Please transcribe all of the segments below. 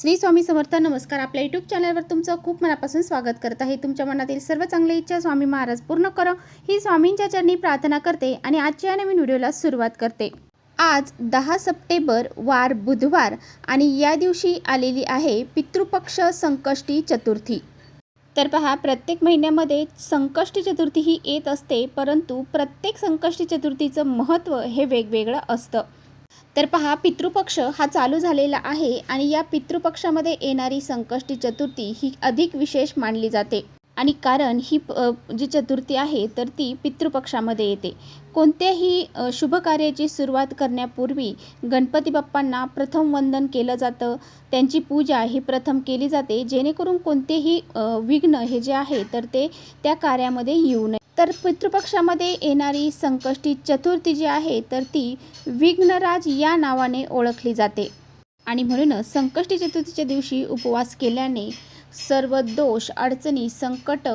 श्री स्वामी समर्थ नमस्कार. आपल्या यूट्यूब चॅनलवर तुमचं खूप मनापासून स्वागत करत आहे. तुमच्या मनातील सर्व चांगली इच्छा स्वामी महाराज पूर्ण करो. ही स्वामींच्या चरणी प्रार्थना करते आणि आजच्या नवीन व्हिडिओला सुरुवात करते. आज दहा सप्टेंबर वार बुधवार आणि या दिवशी आलेली आहे पितृपक्ष संकष्टी चतुर्थी. तर पहा प्रत्येक महिन्यामध्ये संकष्टी चतुर्थी ही येत असते परंतु प्रत्येक संकष्टी चतुर्थीचं महत्त्व हे वेगवेगळं असतं. तर पहा पितृपक्ष हा चालू झालेला आहे आणि या पितृपक्षामध्ये येणारी संकष्टी चतुर्थी ही अधिक विशेष मानली जाते. आणि कारण ही जी चतुर्थी आहे तर ती पितृपक्षामध्ये येते. कोणत्याही शुभ कार्याची सुरुवात करण्यापूर्वी गणपती बाप्पांना प्रथम वंदन केलं जातं. त्यांची पूजा ही प्रथम केली जाते. जेणेकरून कोणतेही विघ्न हे जे आहे तर ते त्या कार्यामध्ये येऊ नये. तर पितृपक्षामध्ये येणारी संकष्टी चतुर्थी जी आहे तर ती विघ्नराज या नावाने ओळखली जाते. आणि म्हणूनच संकष्टी चतुर्थीच्या दिवशी उपवास केल्याने सर्व दोष अडचणी संकट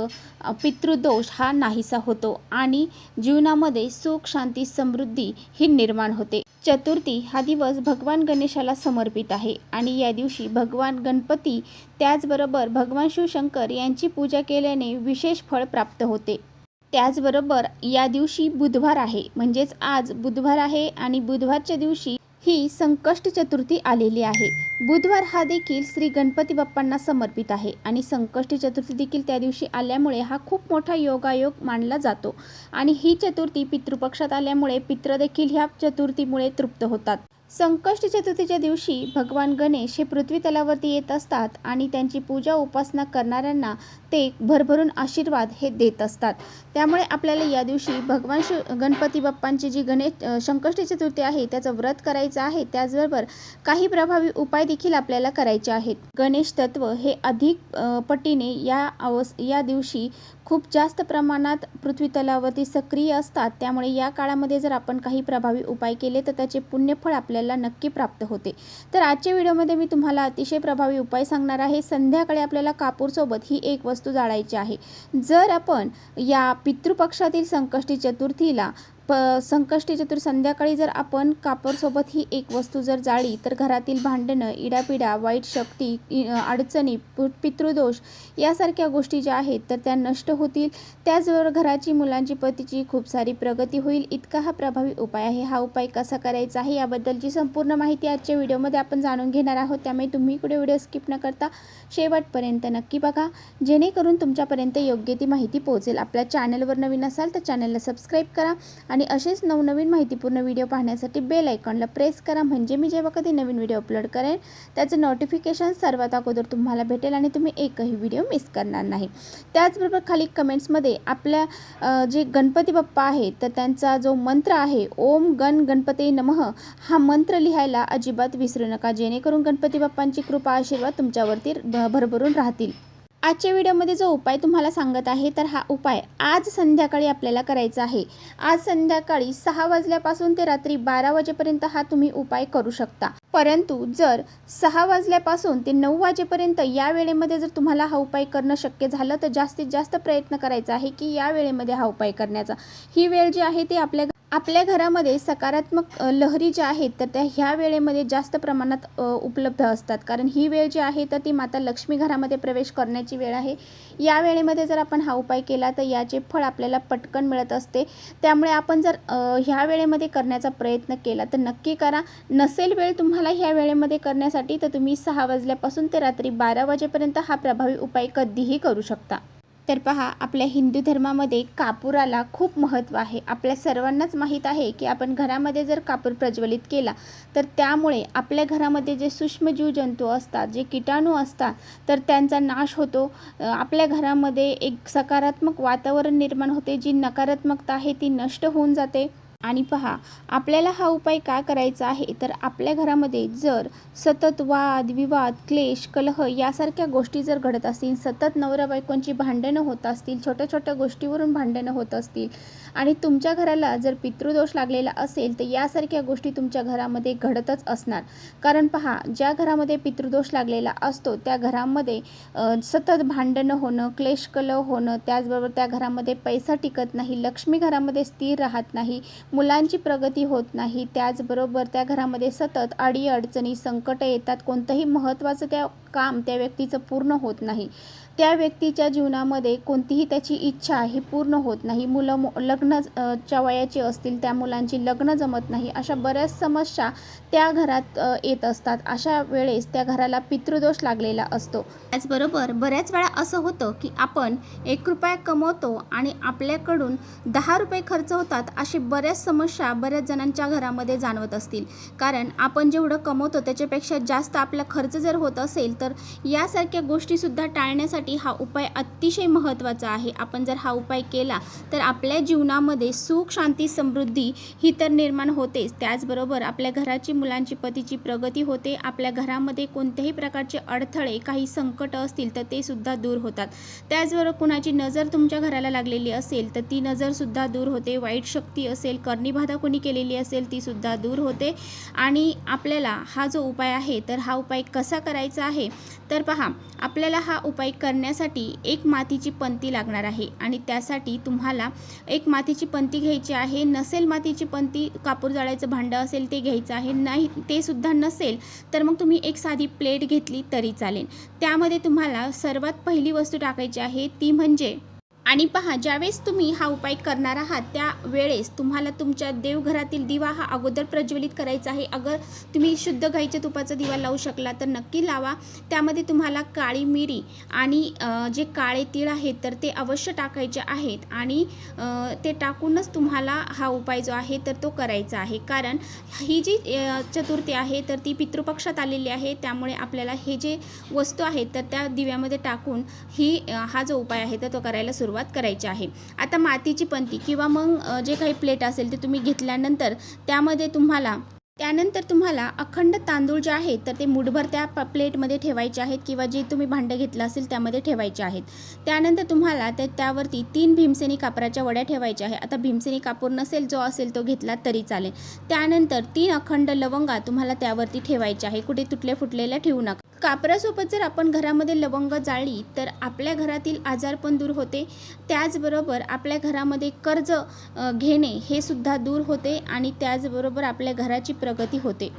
पितृदोष हा नाहीसा होतो आणि जीवनामध्ये सुख शांती समृद्धी ही निर्माण होते. चतुर्थी हा दिवस भगवान गणेशाला समर्पित आहे आणि या दिवशी भगवान गणपती त्याचबरोबर भगवान शिवशंकर यांची पूजा केल्याने विशेष फळ प्राप्त होते. त्याचबरोबर या दिवशी बुधवार आहे. म्हणजेच आज बुधवार आहे आणि बुधवारच्या दिवशी ही संकष्ट चतुर्थी आलेली आहे. बुधवार हा देखील श्री गणपती बाप्पांना समर्पित आहे आणि संकष्ट चतुर्थी देखील त्या दिवशी आल्यामुळे हा खूप मोठा योगायोग मानला जातो. आणि ही चतुर्थी पितृपक्षात आल्यामुळे पित्र देखील ह्या चतुर्थीमुळे तृप्त होतात. संकष्ट चतुर्थीच्या दिवशी भगवान गणेश हे पृथ्वी तलावरती येत असतात आणि त्यांची पूजा उपासना करणाऱ्यांना ते भरभरून आशीर्वाद हे देत असतात. त्यामुळे आपल्याला या दिवशी भगवान शिव गणपती बाप्पांची जी गणेश संकष्टी चतुर्थी आहे त्याचं व्रत करायचं आहे त्याचबरोबर काही प्रभावी उपाय देखील आपल्याला करायचे आहेत. गणेश तत्व हे अधिक पटीने या अवस या दिवशी खूप जास्त प्रमाणात पृथ्वी तलावरती सक्रिय असतात. त्यामुळे या काळामध्ये जर आपण काही प्रभावी उपाय केले तर त्याचे पुण्यफळ आपल्याला नक्की प्राप्त होते. तर आजच्या व्हिडिओमध्ये मी तुम्हाला अतिशय प्रभावी उपाय सांगणार आहे. संध्याकाळी आपल्याला कापूरसोबत ही एक वस्तू जाळायची आहे. जर आपण या पितृपक्षातील संकष्टी चतुर्थीला प संकष्टी चतुर संध्याकाळी जर आपण कापडसोबत ही एक वस्तू जर जाळी तर घरातील भांडणं इडापिडा वाईट शक्ती अडचणी पु- पितृदोष यासारख्या गोष्टी ज्या आहेत तर त्या नष्ट होतील. त्याचबरोबर घराची मुलांची पतीची खूप सारी प्रगती होईल. इतका हा प्रभावी उपाय आहे. हा उपाय कसा करायचा आहे याबद्दलची संपूर्ण माहिती आजच्या व्हिडिओमध्ये आपण जाणून घेणार आहोत. त्यामुळे तुम्ही कुठे व्हिडिओ स्किप न करता शेवटपर्यंत नक्की बघा. जेणेकरून तुमच्यापर्यंत योग्य ती माहिती पोहोचेल. आपल्या चॅनलवर नवीन असाल तर चॅनलला सबस्क्राईब करा आणि असेच नवनवीन माहितीपूर्ण व्हिडिओ पाहण्यासाठी बेल आयकॉनला प्रेस करा. म्हणजे मी जेव्हा कधी नवीन व्हिडिओ अपलोड करेन त्याचं नोटिफिकेशन सर्वात अगोदर तुम्हाला भेटेल आणि तुम्ही एकही व्हिडिओ मिस करणार नाही. त्याचबरोबर खाली कमेंट्समध्ये आपल्या जे गणपती बाप्पा आहेत तर त्यांचा जो मंत्र आहे ओम गण गणपती नमः हा मंत्र लिहायला अजिबात विसरू नका. जेणेकरून गणपती बाप्पांची कृपा आशीर्वाद तुमच्यावरती भरभरून राहतील. आजच्या व्हिडिओमध्ये जो उपाय तुम्हाला सांगत आहे तर हा उपाय आज संध्याकाळी आपल्याला करायचा आहे. आज संध्याकाळी सहा वाजल्यापासून ते रात्री बारा वाजेपर्यंत हा तुम्ही उपाय करू शकता. परंतु जर सहा वाजल्यापासून ते नऊ वाजेपर्यंत या वेळेमध्ये जर तुम्हाला हा उपाय करणं शक्य झालं तर जास्तीत जास्त प्रयत्न करायचा आहे की या वेळेमध्ये हा उपाय करण्याचा. ही वेळ जी आहे ती आपल्या आपल्या घरामध्ये सकारात्मक लहरी ज्या आहेत तर त्या ह्या वेळेमध्ये जास्त प्रमाणात उपलब्ध असतात. कारण ही वेळ जी आहे तर ती माता लक्ष्मी घरामध्ये प्रवेश करण्याची वेळ आहे. या वेळेमध्ये जर आपण हा उपाय केला तर याचे फळ आपल्याला पटकन मिळत असते. त्यामुळे आपण जर ह्या वेळेमध्ये करण्याचा प्रयत्न केला तर नक्की करा. नसेल वेळ तुम्हाला ह्या वेळेमध्ये करण्यासाठी तर तुम्ही सहा वाजल्यापासून ते रात्री बारा वाजेपर्यंत हा प्रभावी उपाय कधीही करू शकता. तर पहा आपल्या हिंदू धर्मामध्ये कापुराला खूप महत्त्व आहे. आपल्या सर्वांनाच माहीत आहे की आपण घरामध्ये जर कापूर प्रज्वलित केला तर त्यामुळे आपल्या घरामध्ये जे सूक्ष्मजीव जंतू असतात जे किटाणू असतात तर त्यांचा नाश होतो. आपल्या घरामध्ये एक सकारात्मक वातावरण निर्माण होते जी नकारात्मकता आहे ती नष्ट होऊन जाते. आणि पहा आपल्याला हा उपाय का करायचा आहे? तर आपल्या घरामध्ये जर सतत वाद विवाद क्लेश कलह यासारख्या गोष्टी जर घडत असतील सतत नवरा बायकोंची भांडणं होत असतील छोट्या छोट्या गोष्टीवरून भांडणं होत असतील आणि तुमच्या घराला जर पितृदोष लागलेला असेल तर यासारख्या गोष्टी तुमच्या घरामध्ये घडतच असणार. कारण पहा ज्या घरामध्ये पितृदोष लागलेला असतो त्या घरामध्ये सतत भांडणं होणं क्लेश कलह होणं त्याचबरोबर त्या घरामध्ये पैसा टिकत नाही लक्ष्मी घरामध्ये स्थिर राहत नाही मुलांची प्रगती होत नाही. त्याचबरोबर त्या घरामध्ये सतत अडीअडचणी संकट येतात. कोणतंही महत्त्वाचं त्या काम त्या व्यक्तीचं पूर्ण होत नाही. त्या व्यक्तीच्या जीवनामध्ये कोणतीही त्याची इच्छा ही पूर्ण होत नाही. मुलं मु लग्न च्या वयाची असतील त्या मुलांची लग्न जमत नाही अशा बऱ्याच समस्या त्या घरात येत असतात. अशा वेळेस त्या घराला पितृदोष लागलेला असतो. त्याचबरोबर बऱ्याच वेळा असं होतं की आपण एक रुपया कमवतो आणि आपल्याकडून दहा रुपये खर्च होतात अशी बऱ्याच समस्या बऱ्याच जणांच्या घरामध्ये जाणवत असतील. कारण आपण जेवढं कमवतो त्याच्यापेक्षा जास्त आपला खर्च जर होत असेल तर यासारख्या गोष्टीसुद्धा टाळण्यासाठी हा उपाय अतिशय महत्त्वाचा आहे. आपण जर हा उपाय केला तर आपल्या जीवनामध्ये सुख शांती समृद्धी ही तर निर्माण होतेच. त्याचबरोबर आपल्या घराची मुलांची पतीची प्रगती होते. आपल्या घरामध्ये कोणत्याही प्रकारचे अडथळे काही संकट असतील तर ते सुद्धा दूर होतात. त्याचबरोबर कुणाची नजर तुमच्या घराला लागलेली असेल तर ती नजरसुद्धा दूर होते. वाईट शक्ती असेल कर्णीबाधा कोणी केलेली असेल ती सुद्धा दूर होते. आणि आपल्याला हा जो उपाय आहे तर हा उपाय कसा करायचा आहे? तर पहा आपल्याला हा उपाय कर करण्यासाठी एक मातीची पंती लागणार आहे आणि त्यासाठी तुम्हाला एक मातीची पंती घ्यायची आहे. नसेल मातीची पंती कापूर जाळायचं भांडं असेल ते घ्यायचं आहे. नाही ते सुद्धा नसेल तर मग तुम्ही एक साधी प्लेट घेतली तरी चालेल. त्यामध्ये तुम्हाला सर्वात पहिली वस्तू टाकायची आहे ती म्हणजे आणि पहा ज्यावेळेस तुम्ही हा उपाय करणार आहात त्या वेळेस तुम्हाला तुमच्या देवघरातील दिवा हा अगोदर प्रज्वलित करायचा आहे. अगर तुम्ही शुद्ध गाईच्या तुपाचा दिवा लावू शकला तर नक्की लावा. त्यामध्ये तुम्हाला काळी मिरी आणि जे काळे तीळ आहेत तर ते अवश्य टाकायचे आहेत आणि ते टाकूनच तुम्हाला हा उपाय जो आहे तर तो करायचा आहे. कारण ही जी चतुर्थी आहे तर ती पितृपक्षात आलेली आहे. त्यामुळे आपल्याला हे जे वस्तू आहेत तर त्या दिव्यामध्ये टाकून ही हा जो उपाय आहे तर तो करायला सुरुवात करायची आहे. आता मातीची पंती किंवा मग जे काही प्लेट असेल ते तुम्ही घेतल्यानंतर त्यामध्ये तुम्हाला त्यानंतर तुम्हाला अखंड तांदूळ जे आहेत तर ते मुठभर त्या प प्लेटमध्ये ठेवायचे आहेत किंवा जे तुम्ही भांडं घेतलं असेल त्यामध्ये ठेवायचे आहेत. त्यानंतर तुम्हाला ते त्यावरती तीन भीमसेनी कापराच्या वड्या ठेवायच्या आहे आता भीमसेनी कापूर नसेल जो असेल तो घेतला तरी चालेल. त्यानंतर तीन अखंड लवंगा तुम्हाला त्यावरती ठेवायच्या आहे. कुठे तुटले फुटलेल्या ठेवू नका. कापरासोबत जर आपण घरामध्ये लवंग जाळली तर आपल्या घरातील आजार पण दूर होते. त्याचबरोबर आपल्या घरामध्ये कर्ज घेणे हे सुद्धा दूर होते आणि त्याचबरोबर आपल्या घराची प्रगती होते.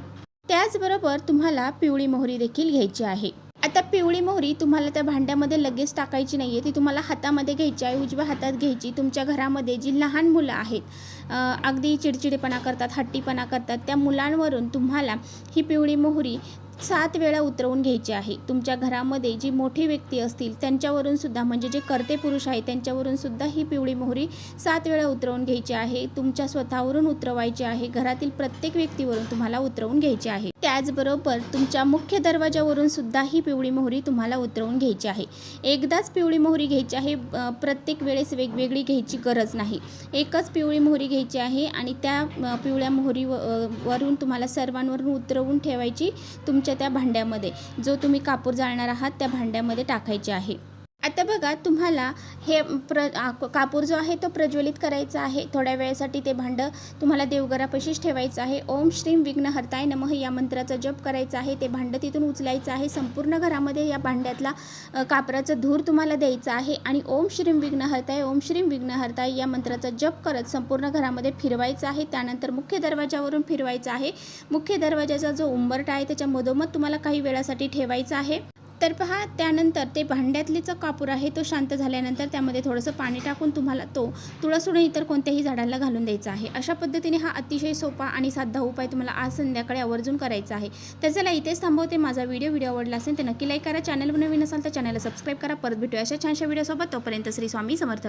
त्याचबरोबर तुम्हाला पिवळी मोहरी देखील घ्यायची आहे. आता पिवळी मोहरी तुम्हाला त्या भांड्यामध्ये लगेच टाकायची नाही आहे ती तुम्हाला हातामध्ये घ्यायची आहे उजव्या हातात घ्यायची. तुमच्या घरामध्ये जी लहान मुलं आहेत अगदी चिडचिडेपणा करतात हट्टीपणा करतात त्या मुलांवरून तुम्हाला ही पिवळी मोहरी सात वेळा उतरवून घ्यायची आहे. तुमच्या घरामध्ये जी मोठी व्यक्ती असतील त्यांच्यावरून सुद्धा म्हणजे जे कर्ते पुरुष आहेत त्यांच्यावरून सुद्धा ही पिवळी मोहरी सात वेळा उतरवून घ्यायची आहे. तुमच्या स्वतःवरून उतरवायची आहे. घरातील प्रत्येक व्यक्तीवरून तुम्हाला उतरवून घ्यायची आहे. त्याचबरोबर तुमच्या मुख्य दरवाजावरून सुद्धा ही पिवळी मोहरी तुम्हाला उतरवून घ्यायची आहे. एकदाच पिवळी मोहरी घ्यायची आहे प्रत्येक वेळेस वेगवेगळी घ्यायची गरज नाही. एकच पिवळी मोहरी घ्यायची आहे आणि त्या पिवळ्या मोहरी व- वरून तुम्हाला सर्वांवरून उतरवून ठेवायची तुमच्या त्या भांड्यामध्ये. जो तुम्ही कापूर जाळणार आहात त्या भांड्यामध्ये टाकायचे आहे. आता बघा तुम्हाला हे प्र कापूर जो आहे तो प्रज्वलित करायचा आहे. थोड्या वेळेसाठी ते भांडं तुम्हाला देवघरापाशीच ठेवायचं आहे. ओम श्रीम विघ्नहर्ताय नमः या मंत्राचा जप करायचा आहे. ते भांडं तिथून उचलायचं आहे. संपूर्ण घरामध्ये या भांड्यातला कापराचं धूर तुम्हाला द्यायचं आहे. आणि ओम श्रीम विघ्नहर्ताय ओम श्रीम विघ्नहर्ताय या मंत्राचा जप करत संपूर्ण घरामध्ये फिरवायचं आहे. त्यानंतर मुख्य दरवाजावरून फिरवायचं आहे. मुख्य दरवाजाचा जो उंबरटा आहे त्याच्या मधोमध तुम्हाला काही वेळासाठी ठेवायचा आहे. तर पहा त्यानंतर ते भांड्यातले जो कापूर आहे तो शांत झाल्यानंतर त्यामध्ये थोडंसं पाणी टाकून तुम्हाला तो तुळस सोडून इतर कोणत्याही झाडाला घालून द्यायचा आहे. अशा पद्धतीने हा अतिशय सोपा आणि साधा उपाय तुम्हाला आज संध्याकाळी आवर्जून करायचा आहे. तर चला इथेच थांबवते माझा व्हिडिओ. व्हिडिओ आवडला असेल तर नक्की लाईक करा. चॅनल नवीन असाल तर चॅनलला सबस्क्राईब करा. परत भेटूया अशा छानशा व्हिडिओसोबत. तोपर्यंत श्री स्वामी समर्थ.